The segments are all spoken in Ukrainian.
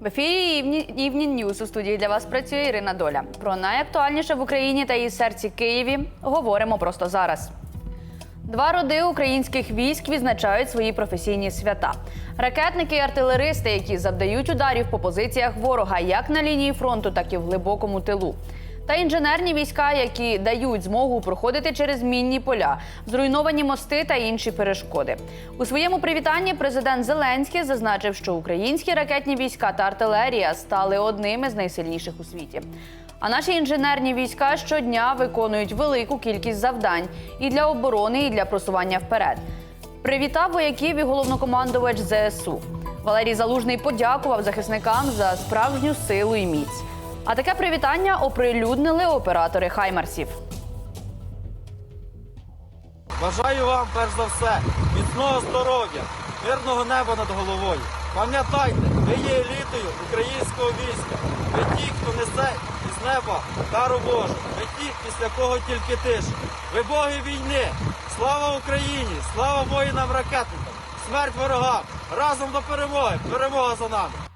В ефірі «Івні News у студії для вас працює Ірина Доля. Про найактуальніше в Україні та її серці Києві говоримо просто зараз. Два роди українських військ відзначають свої професійні свята. Ракетники і артилеристи, які завдають ударів по позиціях ворога як на лінії фронту, так і в глибокому тилу. Та інженерні війська, які дають змогу проходити через мінні поля, зруйновані мости та інші перешкоди. У своєму привітанні президент Зеленський зазначив, що українські ракетні війська та артилерія стали одними з найсильніших у світі. А наші інженерні війська щодня виконують велику кількість завдань і для оборони, і для просування вперед. Привітав вояків і головнокомандувач ЗСУ. Валерій Залужний подякував захисникам за справжню силу і міць. А таке привітання оприлюднили оператори Хаймарсів. Бажаю вам перш за все міцного здоров'я, мирного неба над головою. Пам'ятайте, ви є елітою українського війська. Ви ті, хто несе із неба дару Божу. Ви ті, після кого тільки тиша. Ви боги війни. Слава Україні! Слава воїнам-ракетникам! Смерть ворогам! Разом до перемоги! Перемога за нами!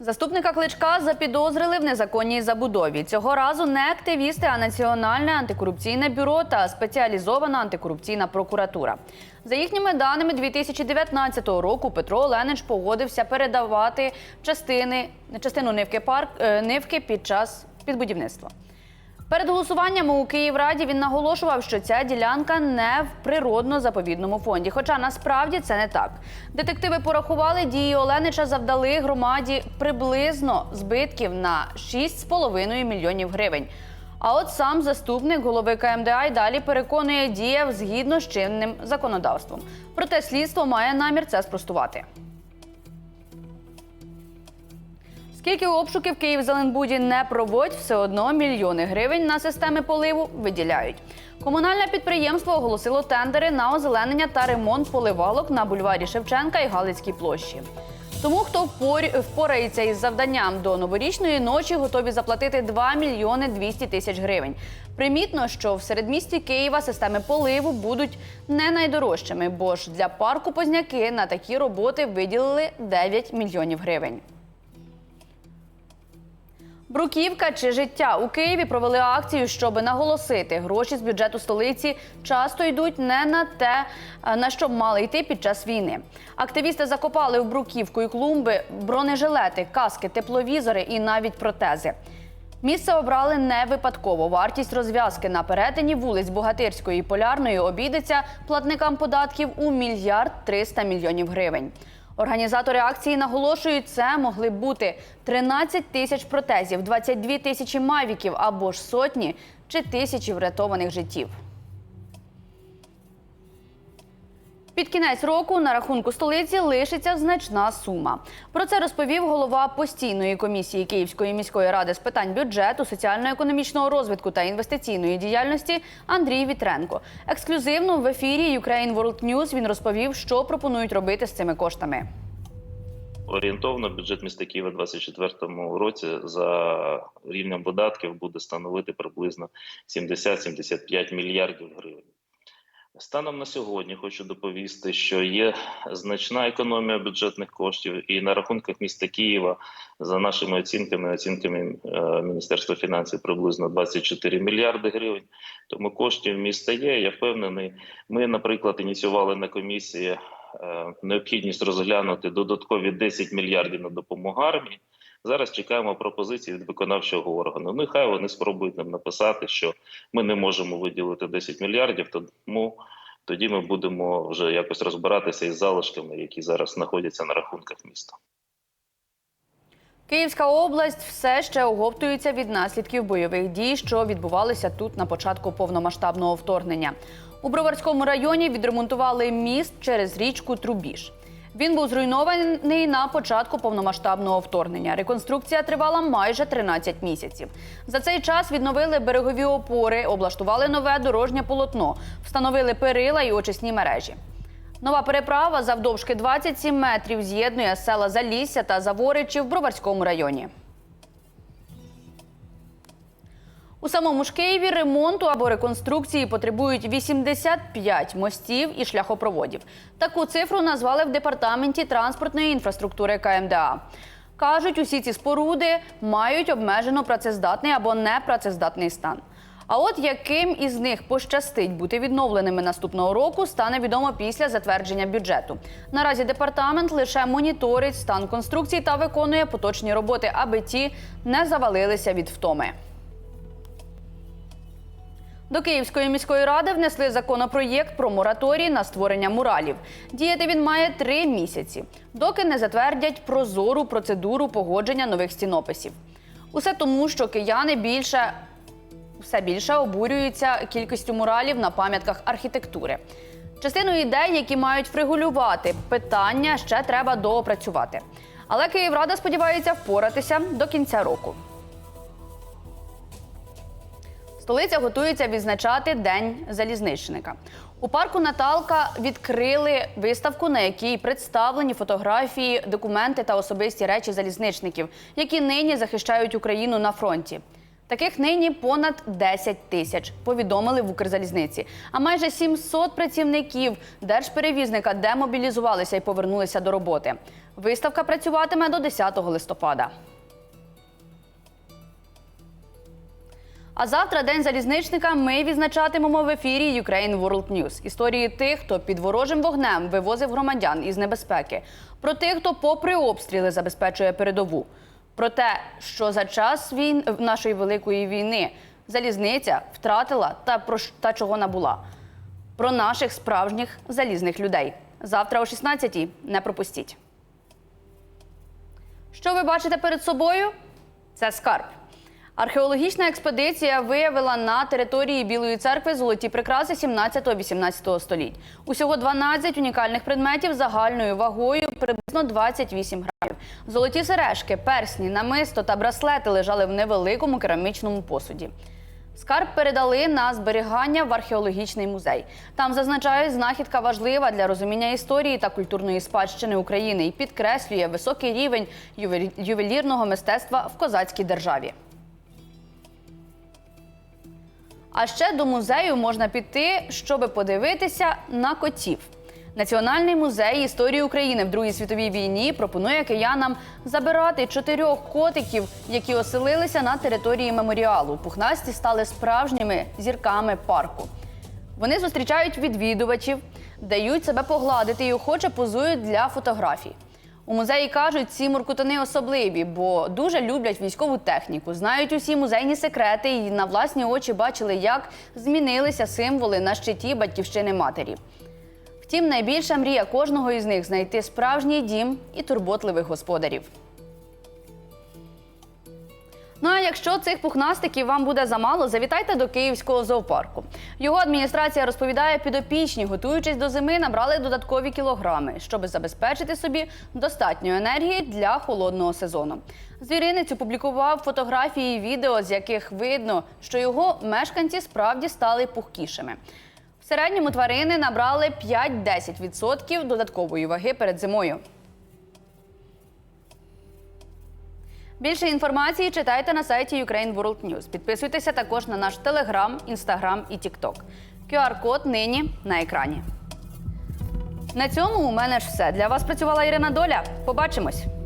Заступника кличка запідозрили в незаконній забудові. Цього разу не активісти, а Національне антикорупційне бюро та спеціалізована антикорупційна прокуратура. За їхніми даними 2019 року Петро Оленич погодився передавати частини частину нивки парк е, нивки під час підбудівництва. Перед голосуванням у Київраді він наголошував, що ця ділянка не в природно-заповідному фонді. Хоча насправді це не так. Детективи порахували, дії Оленича завдали громаді приблизно збитків на 6,5 мільйонів гривень. А от сам заступник голови КМДА й далі переконує, діяв згідно з чинним законодавством. Проте слідство має намір це спростувати. Скільки обшуків Київ Зеленбуді не проводь, все одно мільйони гривень на системи поливу виділяють. Комунальне підприємство оголосило тендери на озеленення та ремонт поливалок на бульварі Шевченка і Галицькій площі. Тому, хто впор- впорається із завданням до новорічної ночі, готові заплатити 2 мільйони 200 тисяч гривень. Примітно, що в середмісті Києва системи поливу будуть не найдорожчими, бо ж для парку Позняки на такі роботи виділили 9 мільйонів гривень. Бруківка чи життя у Києві провели акцію, щоб наголосити, гроші з бюджету столиці часто йдуть не на те, е, на що б мали йти під час війни. Активісти закопали в бруківку і клумби бронежилети, каски, тепловізори і навіть протези. Місце обрали не випадково. Вартість розв'язки на перетині вулиць Богатирської і Полярної обійдеться платникам податків у мільярд 300 мільйонів гривень. Організатори акції наголошують, це могли бути 13 тисяч протезів, 22 тисячі мавіків або ж сотні чи тисячі врятованих життів. Під кінець року на рахунку столиці лишиться значна сума. Про це розповів голова постійної комісії Київської міської ради з питань бюджету, соціально-економічного розвитку та інвестиційної діяльності Андрій Вітренко. Ексклюзивно в ефірі Ukraine World News він розповів, що пропонують робити з цими коштами. Орієнтовно бюджет міста Києва у 2024 році за рівнем видатків буде становити приблизно 70-75 мільярдів гривень. Станом на сьогодні хочу доповісти, що є значна економія бюджетних коштів, і на рахунках міста Києва, за нашими оцінками, оцінками е, Міністерства фінансів, приблизно 24 мільярди гривень. Тому коштів міста є. Я впевнений. Ми, наприклад, ініціювали на комісії е, необхідність розглянути додаткові 10 мільярдів на допомогу армії. Зараз чекаємо пропозиції від виконавчого органу. Нехай вони спробують нам написати, що ми не можемо виділити 10 мільярдів, тому тоді ми будемо вже якось розбиратися із залишками, які зараз знаходяться на рахунках міста. Київська область все ще оговтується від наслідків бойових дій, що відбувалися тут на початку повномасштабного вторгнення. У Броварському районі відремонтували міст через річку Трубіж. Він був зруйнований на початку повномасштабного вторгнення. Реконструкція тривала майже 13 місяців. За цей час відновили берегові опори, облаштували нове дорожнє полотно, встановили перила і очисні мережі. Нова переправа завдовжки 27 метрів з'єднує села Залісся та Заворичі в Броварському районі. У самому ж Києві ремонту або реконструкції потребують 85 мостів і шляхопроводів. Таку цифру назвали в департаменті транспортної інфраструктури КМДА. Кажуть, усі ці споруди мають обмежено працездатний або непрацездатний стан. А от яким із них пощастить бути відновленими наступного року, стане відомо після затвердження бюджету. Наразі департамент лише моніторить стан конструкцій та виконує поточні роботи, аби ті не завалилися від втоми. До Київської міської ради внесли законопроєкт про мораторій на створення муралів. Діяти він має три місяці, доки не затвердять прозору процедуру погодження нових стінописів. Усе тому, що кияни більше все більше обурюються кількістю муралів на пам'ятках архітектури. Частину ідей, які мають врегулювати питання, ще треба доопрацювати. Але Київрада сподівається впоратися до кінця року. Столиця готується відзначати День залізничника. У парку Наталка відкрили виставку, на якій представлені фотографії, документи та особисті речі залізничників, які нині захищають Україну на фронті. Таких нині понад 10 тисяч, повідомили в Укрзалізниці. А майже 700 працівників держперевізника демобілізувалися і повернулися до роботи. Виставка працюватиме до 10 листопада. А завтра день залізничника ми відзначатимемо в ефірі Ukraine World News. Історії тих, хто під ворожим вогнем вивозив громадян із небезпеки, про тих, хто попри обстріли забезпечує передову, про те, що за час війн нашої великої війни залізниця втратила та про та чого набула. Про наших справжніх залізних людей. Завтра о 16-й не пропустіть. Що ви бачите перед собою? Це скарб. Археологічна експедиція виявила на території Білої церкви золоті прикраси 17-18 століть. Усього 12 унікальних предметів загальною вагою приблизно 28 грамів. Золоті сережки, персні, намисто та браслети лежали в невеликому керамічному посуді. Скарб передали на зберігання в археологічний музей. Там зазначають, знахідка важлива для розуміння історії та культурної спадщини України і підкреслює високий рівень ювелі- ювелірного мистецтва в козацькій державі. А ще до музею можна піти, щоб подивитися на котів. Національний музей історії України в Другій світовій війні пропонує киянам забирати чотирьох котиків, які оселилися на території меморіалу. Пухнасті стали справжніми зірками парку. Вони зустрічають відвідувачів, дають себе погладити і охоче позують для фотографій. У музеї кажуть, ці муркутани особливі, бо дуже люблять військову техніку, знають усі музейні секрети і на власні очі бачили, як змінилися символи на щиті батьківщини матері. Втім, найбільша мрія кожного із них знайти справжній дім і турботливих господарів. Ну а якщо цих пухнастиків вам буде замало, завітайте до Київського зоопарку. Його адміністрація розповідає, підопічні, готуючись до зими, набрали додаткові кілограми, щоб забезпечити собі достатньо енергії для холодного сезону. Звіринець опублікував фотографії і відео, з яких видно, що його мешканці справді стали пухкішими. В середньому тварини набрали 5-10% додаткової ваги перед зимою. Більше інформації читайте на сайті Ukraine World News. Підписуйтеся також на наш Телеграм, Інстаграм і Тікток. QR-код нині на екрані. На цьому у мене ж все. Для вас працювала Ірина Доля. Побачимось!